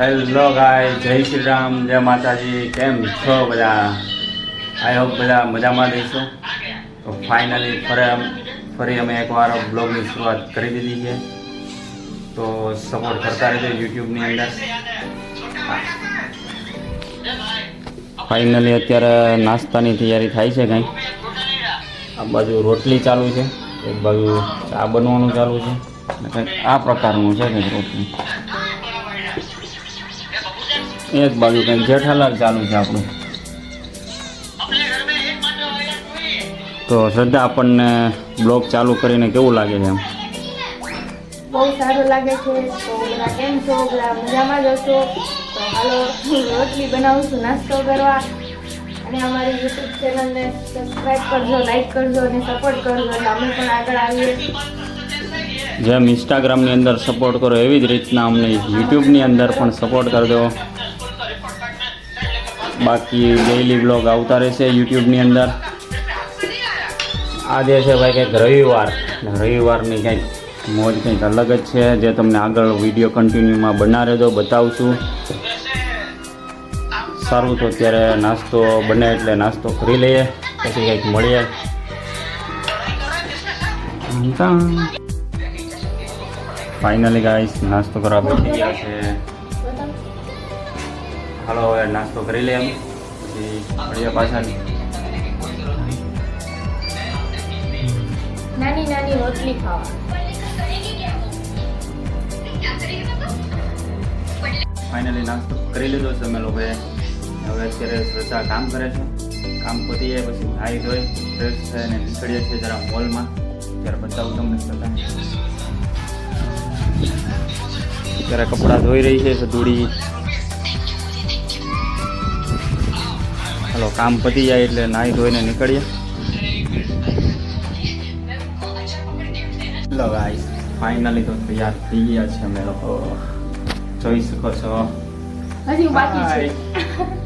Hello ગાય જય શ્રી રામ. જય માતાજી. કેમ છો બધા? આઈ હોપ બધા મજામાં રહીશો. તો ફાઇનલી ફરી ફરી અમે એકવાર બ્લોગની શરૂઆત કરી દીધી છે. તો સપોર્ટ કરતા રહેજો યુટ્યુબની અંદર. ફાઇનલી અત્યારે નાસ્તાની તૈયારી થાય છે કંઈ. આ બાજુ રોટલી ચાલુ છે. એક બાજુ ચા બનવાનું ચાલુ છે. કંઈક આ પ્રકારનું છે કંઈક રોટલી. એક બાજુ કંઈ જેઠાલાલ ચાલુ છે આપણું. તો શ્રદ્ધા આપણને બ્લોગ ચાલુ કરીને કેવું લાગે છે એમ? બહુ સારું લાગે છે. તો બધા કેમ છો? બધા મજામાં જ હશો? તો હાલો રોટલી બનાવું છું નાસ્તો કરવા. અને અમારી યુટ્યુબ ચેનલને સબસ્ક્રાઈબ કરજો લાઈક કરજો અને સપોર્ટ કરજો. એટલે અમે પણ આગળ આવીએ. જેમ ઇન્સ્ટાગ્રામની અંદર સપોર્ટ કરો એવી જ રીતના અમને યુટ્યુબની અંદર પણ સપોર્ટ કરજો. બાકી ડેઈલી બ્લોગ આવતા રહેશે યુટ્યુબની અંદર. આજે છે ભાઈ કંઈક રવિવાર. રવિવારની કંઈક મોજ કંઈક અલગ જ છે. જે તમને આગળ વીડિયો કન્ટિન્યુમાં બનાવે તો બતાવશું. સારું તો અત્યારે નાસ્તો બને એટલે નાસ્તો કરી લઈએ. પછી કંઈક મળીએ. ફાઇનલી ગાઈસ નાસ્તો કરવા બેઠી ગયા છે. હાલો હવે નાસ્તો કરી લઈએ પછી મળીએ પાછા. નાની નાની રોટલી ખાવા. ફાઇનલી નાસ્તો કરી લીધો છે અમે લોકોએ. હવે અત્યારે શ્રદ્ધા કામ કરે છે. કામ પતી જાય પછી નાહી ધોઈ ફ્રેશ થઈને નીકળીએ છીએ જરા મોલમાં ત્યારે બતાવું તમને શ્રદ્ધા અત્યારે કપડાં ધોઈ રહી છે સધુડી હાલો કામ પતી જાય એટલે નાહી ધોઈને નીકળીએ. લો ગાઈસ ફાઇનલી તો તૈયાર થઈ ગયા છે અમે લોકો. જોઈ શકો છો. હજી બાકી છે.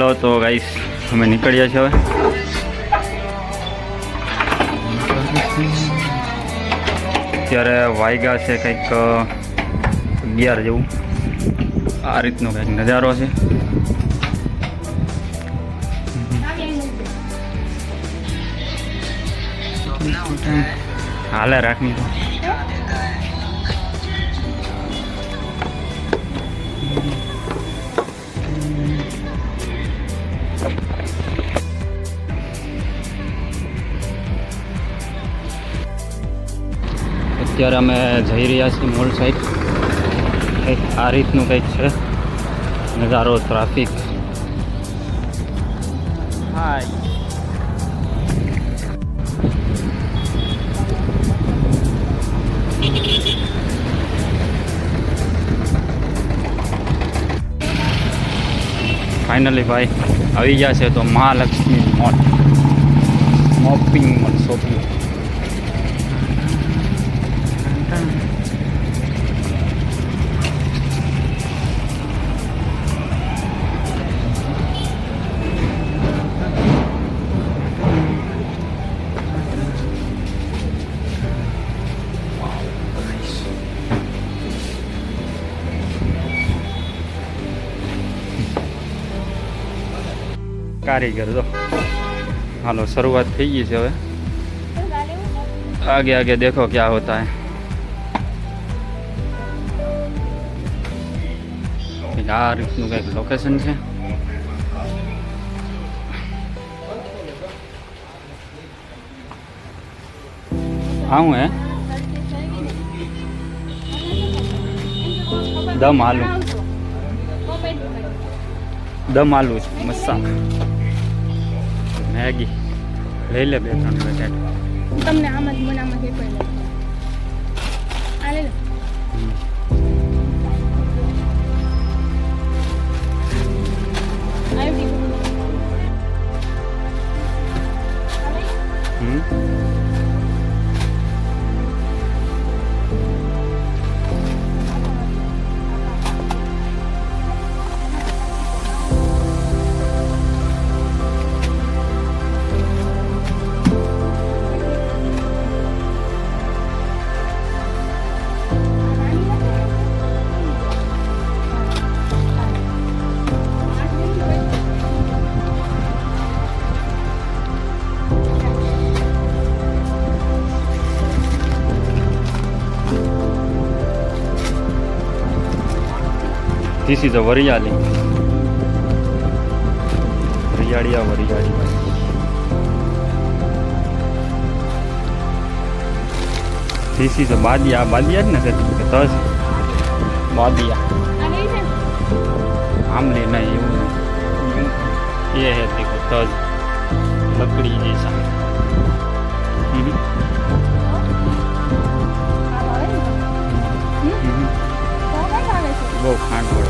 ચલો, તો ગાઈસ અમે નીકળ્યા છીએ હવે. અત્યારે વાયગા છે કંઈક અગિયાર જેવું. આ રીતનો કંઈક નજારો છે. હાલે રાખની તો અત્યારે અમે જઈ રહ્યા છીએ મોલ સાઈડ કંઈક આ રીતનું કંઈક છે. નજારો ટ્રાફિક હાય ફાઇનલી ભાઈ, આવી ગયા છે તો મહાલક્ષ્મી મોલ મોપિંગ મોલ શોપિંગ કારીગર તો. હાલો શરૂઆત થઈ ગઈ છે હવે. આગે આગે દેખો ક્યાં હોતા હે. કંઈક આ રીતનું કંઈક લોકેશન છે આવું હે દમ આલુ દમ આલુ છે મસાલા મેગી લઈ લે બે ત્રણ પેકેટ હું તમને આમ જ મને આમાં ધીસ ઇઝ અ વરિયાળી વરિયાળીયા વરિયાળી ધીસ ઇઝ અ બાદિયા બાદિયા જ ને કે તસ બાદિયા આમલી નહીં એવું એ હે દેખો તજ લકડી જૈસા બહુ ખાંડ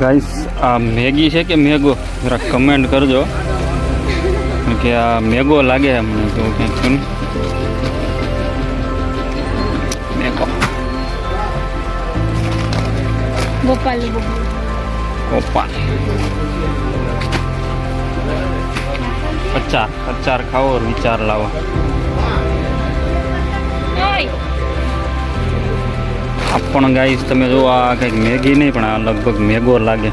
ગાઈસ આ મેગી છે કે મેગો? જરા કમેન્ટ કરજો. કારણ કે આ મેગો લાગે અમને તો કંઈક છે ને. મેગો. ગોપાલ ગોપાલ. ઓપા અચાર અચાર ખાવો और વિચાર લાવો. ઓય! આ પણ ગાઈસ તમે જો આ કંઈક મેગી નહીં પણ આ લગભગ મેગો લાગે.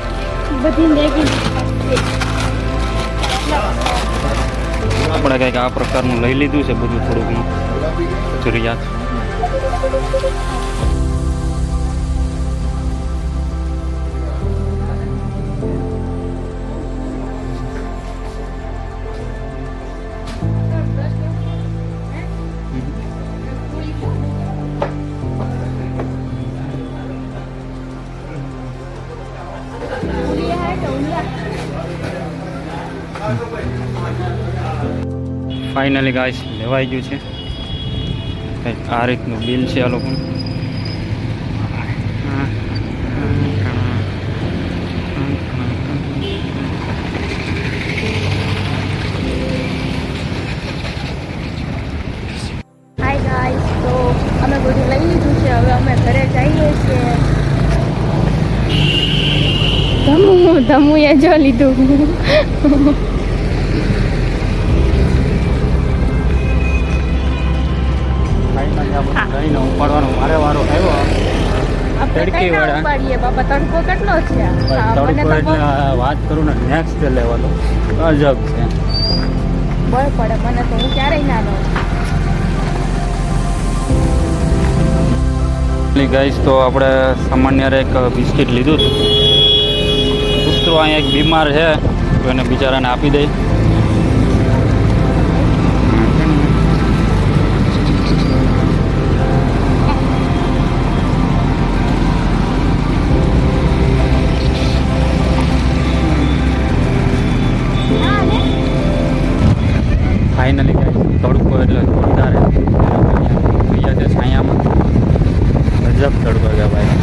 આપણે કંઈક આ પ્રકારનું લઈ લીધું છે બધું થોડું ઘણું જરૂરિયાત ફાઇનલી ગાઈસ લેવાઈ ગયું છે. કંઈક આ રીતનું બિલ છે આ લોકોનું. અમે બધું લઈ લીધું છે. હવે અમે ઘરે જઈએ છીએ. ધમુ, ધમુએ જો લીધું. ફાઇનલી આ બધું લઈને ઉપાડવાનો મારે વારો આવ્યો. આપણે તડકી વાળા. બાપા? તડકો કેટલો છે? તડકો એટલે વાત કરું ને નેક્સ્ટ લેવલ અજબ છે. બળ પડે મને તો હું ક્યારેય ના લઉં ગાઈસ તો આપણે સામાન્ય એક બિસ્કિટ લીધું હતું. કૂતરો અહીંયા એક બીમાર છે તો એને બિચારાને આપી દઈ. ફાઇનલી કાંઈ તડકો એટલે જોરદાર બીજા છે છાયામાં ગજબ તડકો છે ભાઈ.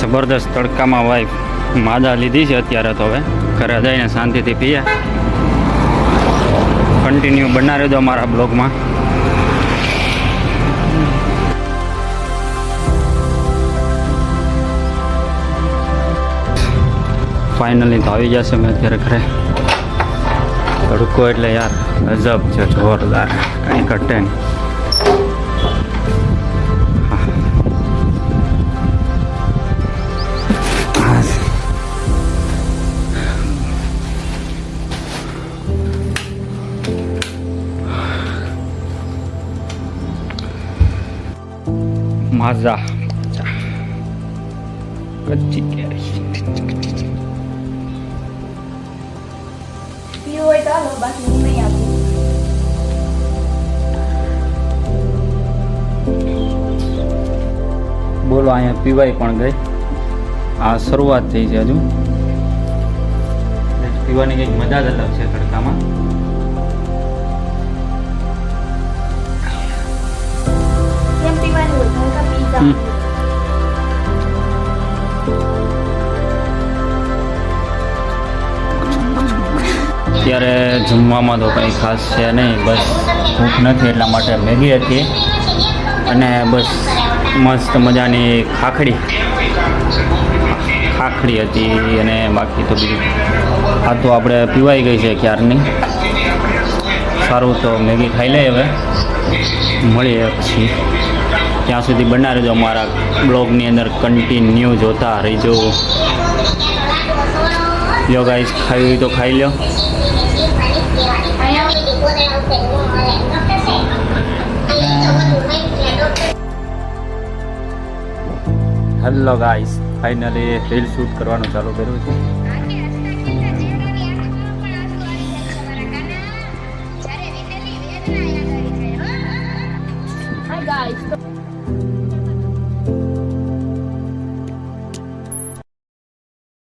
જબરદસ્ત તડકામાં વાઈફ માદા લીધી છે અત્યારે તો હવે. ઘરે જઈને શાંતિથી પીએ. કન્ટિન્યુ બના દો અમારા બ્લોગમાં ફાઇનલી તો આવી જશે મેં અત્યારે ઘરે. તડકો એટલે યાર ગજબ છે, જોરદાર. કંઈ ઘટે નહીં. માઝા કચ્ચી કેરી. હાલો બાકી હું નહીં આપું ચાલો અહીંયા પીવાય પણ ગઈ. આ શરૂઆત થઈ છે હજુ. પીવાની કંઈક મજા જ અલગ છે તડકામાં. કેમ પીવાનું હોય? હલકા જમવામાં તો કંઈ ખાસ છે નહીં. બસ ભૂખ નથી એટલા માટે મેગી હતી. અને બસ મસ્ત મજાની ખાખડી. ખાખડી હતી અને બાકી તો બીજું આ તો આપણે પીવાઈ ગઈ છે ક્યારની. સારું તો મેગી ખાઈ લે હવે. મળીએ પછી. ત્યાં સુધી બના રહેજો અમારા બ્લોગની અંદર કન્ટિન્યુ જોતા રહીજો. લ્યો ગાઈસ ખાવી તો ખાઈ લ્યો. Hello guys finally reel shoot કરવાનું ચાલુ કર્યું છે.